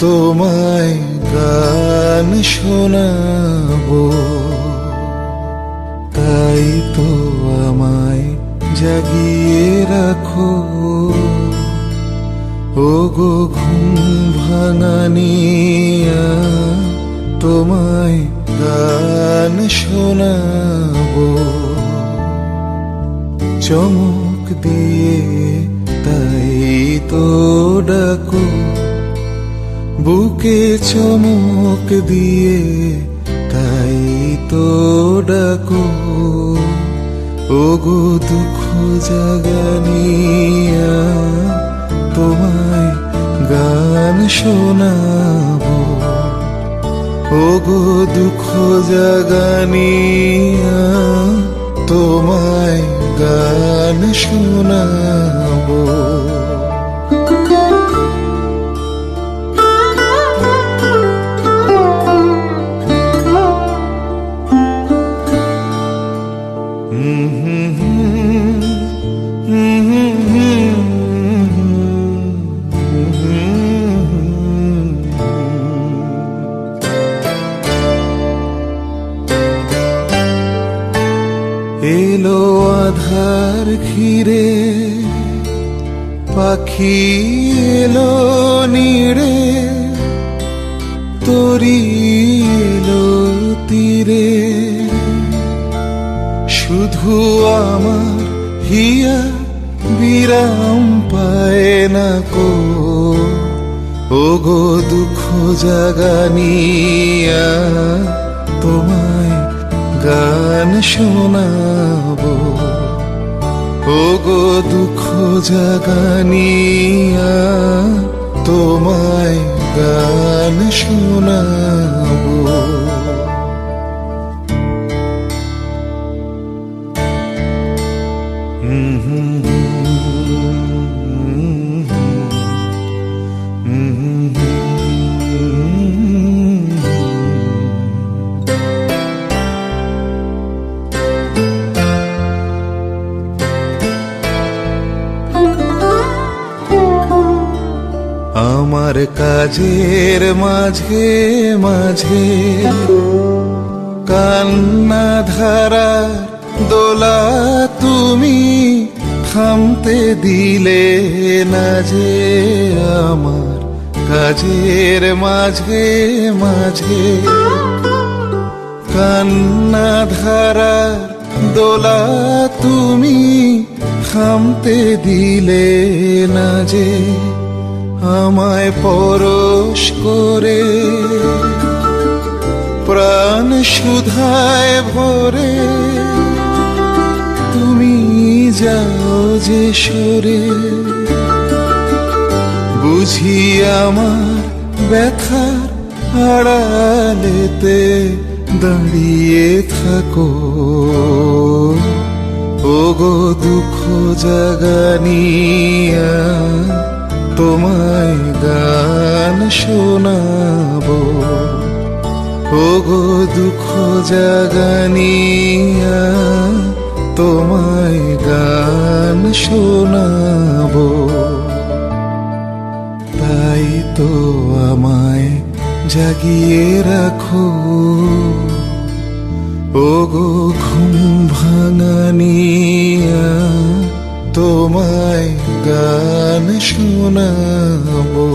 তোমায় গান শোনাবো। তাই তো আমায় জাগিয়ে রাখো। ও গো ঘুম ভাঙানিয়া তোমায় গান শোনাবো। চমক দিয়ে তাই তো ডাকো। বুকে চমক দিয়ে তাই তো ডাকো। ও গো দুঃখ জাগানিয়া তোমায় গান শোনাবো। ও গো দুঃখ জাগানিয়া তোমায় গান শোনাবো। এলো আধার ঘিরে, পাখি এলো নিড়ে, তরি এলো তীরে। শুধু আমার হিয়া বিরাম পায় না কো ও গো দুঃখ জাগানিয়া তোমায়। গান শোনাব। ও গো দুঃখ জাগানিয়া তোমায় গান শোনাবো। আমার কাজের মাঝে মাঝে। কান্না ধারা দোলা তুমি থামতে দিলে না যে আমার কাজের মাঝে মাঝে। কান্না ধারা দোলা তুমি থামতে দিলে না যে আমায় পরশ করে, প্রাণ সুধায় ভরে। তুমি যাও যে সরে, বুঝি আমার ব্যথার আড়ালেতে দাঁড়িয়ে থাকো। ওগো দুঃখ জাগানিয়া তোমায় গান শোনাবো। ও গো দুঃখ জাগানিয়া তোমায় গান শোনাবো। তাই তো আমায় জাগিয়ে রাখো। ও গো ঘুম ভাঙানিয়া তোমায় গান শোনাবো।